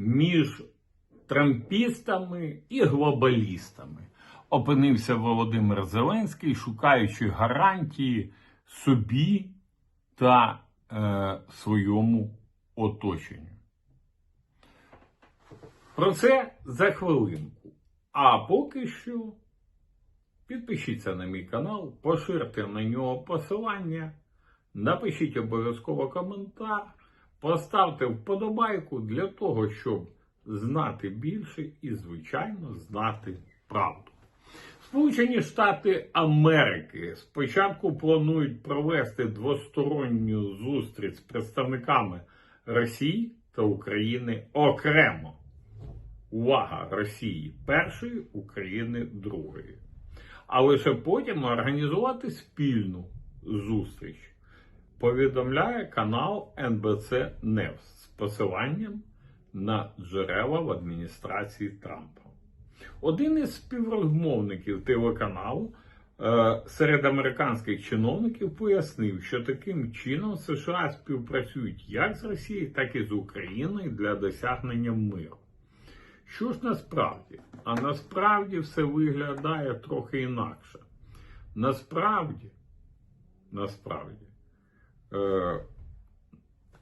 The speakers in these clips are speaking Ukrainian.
між трампістами і глобалістами. Опинився Володимир Зеленський, шукаючи гарантії собі та е, своєму оточенню. Про це за хвилинку. А поки що підпишіться на мій канал, поширте на нього посилання, напишіть обов'язково коментар, поставте вподобайку для того, щоб знати більше і, звичайно, знати правду. Сполучені Штати Америки спочатку планують провести двосторонню зустріч з представниками Росії та України окремо. Увага Росії першої, України другої. А лише потім організувати спільну зустріч. Повідомляє канал НБЦ Невс з посиланням на джерела в адміністрації Трампа. Один із співрозмовників телеканалу е, серед американських чиновників пояснив, що таким чином США співпрацюють як з Росією, так і з Україною для досягнення миру. Що ж насправді? А насправді все виглядає трохи інакше. Насправді, насправді,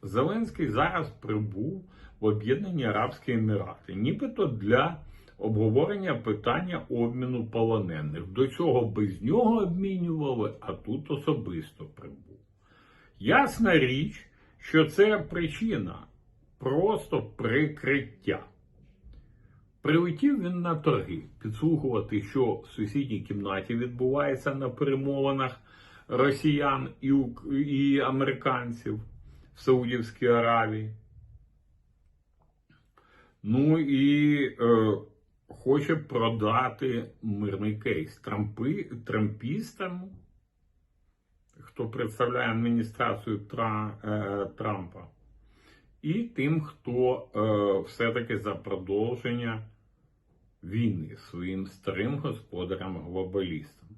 Зеленський зараз прибув в Об'єднані Арабські Емірати, нібито для обговорення питання обміну полонених. До цього без нього обмінювали, а тут особисто прибув. Ясна річ, що це причина просто прикриття. Прилетів він на торги підслухувати, що в сусідній кімнаті відбувається на перемовинах росіян і, і американців в Саудівській Аравії. Ну і е, хоче продати мирний кейс Трампи, трампістам, хто представляє адміністрацію Тра, е, Трампа, і тим, хто е, все-таки за продовження війни своїм старим господарям-глобалістам.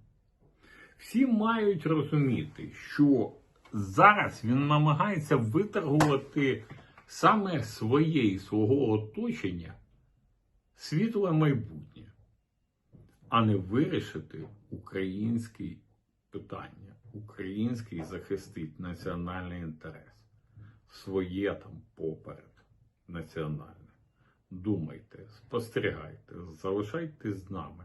Всі мають розуміти, що зараз він намагається виторгувати саме своє і свого оточення світле майбутнє, а не вирішити українське питання. Український захистить національний інтерес, своє там поперед національне. Думайте, спостерігайте, залишайтесь з нами.